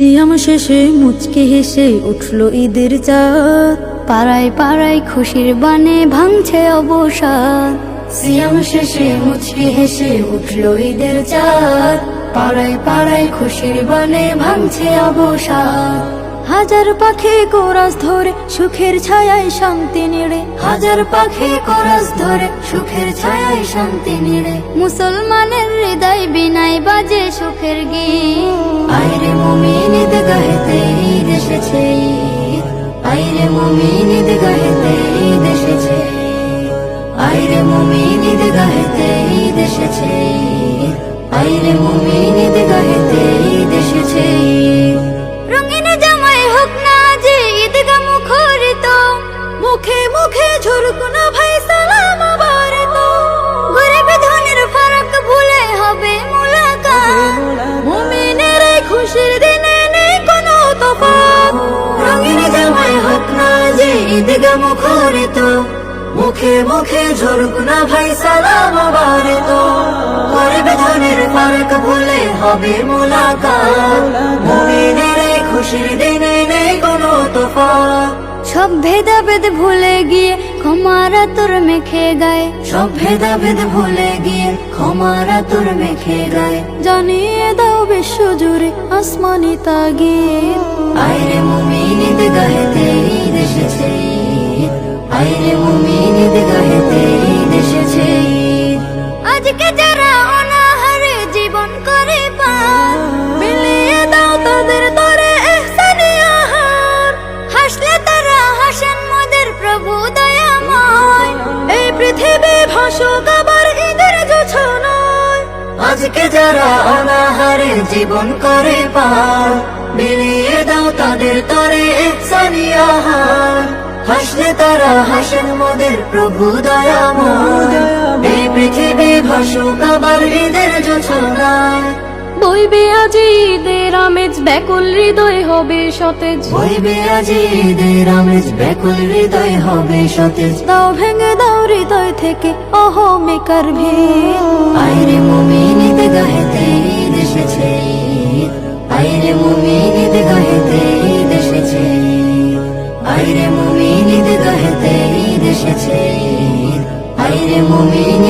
সিয়াম শেষে মুচকে হেসে উঠল ঈদের চাঁদ। পাড়ায় পাড়ায় খুশির বানে ভাঙছে অবসাদ। সিয়াম শেষে মুচকে হেসে উঠল ঈদের চাঁদ। পাড়ায় পাড়ায় খুশির বানে ভাঙছে অবসাদ। হাজার পাখি কোরাস ধরে, সুখের ছায়ায় শান্তি নিড়ে হাজার পাখি কোরাস ধরে, সুখের ছায়ায় শান্তি নিড়ে মুসলমানের হৃদয় বিনাই বাজে সুখের গীত আইরে মুমিন ঈদ গাহেতে ঈদ এসেছে। আইরে মুমিন ঈদ গাহেতে ঈদ এসেছে আইরে মুমিন ঈদ গাহেতে ঈদ এসেছে। আইরে মুমিন ঈদগা মুখরিত মুখে মুখে ঝরুক না ভাই সালাম বারিত। গরিব ধনের ফারাক ভুলে হবে মুলাকাত। মুমিনের খুশির দিনে নেই কোনো সব ভেদাভেদ ভুলে গিয়ে ক্ষমারা তোর মেখে গায়ে। সব ভেদাভেদ ভুলে গিয়ে ক্ষমারা তোর মেখে গায়ে। জানিয়ে দাও বিশ্ব জুড়ে আসমানি তাগিদ। আইরে মুমিন ভাসুক আবার ঈদের আজকে যারা অনাহারে জীবন করে পার, বিলিয়ে দাও তাদের তরে ইহসানি আহার। হাসলে তারা হাসেন মোদের প্রভু দয়া এই পৃথিবী ভাসুক আবার ঈদের জোছনায়। বইবে আজি ঈদের আমেজ ব্যাকুল হৃদয় হবে সতেজ বইবে আজি ঈদের আমেজ ব্যাকুল হৃদয় হবে সতেজ দাও ভেঙে দাও হৃদয় থেকে অহমিকার ভিড় আইরে মুমিন ঈদ গাহেতে ঈদ এসেছে। আইরে মুমিন ঈদ গাহেতে ঈদ এসেছে। আইরে মুমিন ঈদ গাহেতে ঈদ এসেছে। আইরে মুমিন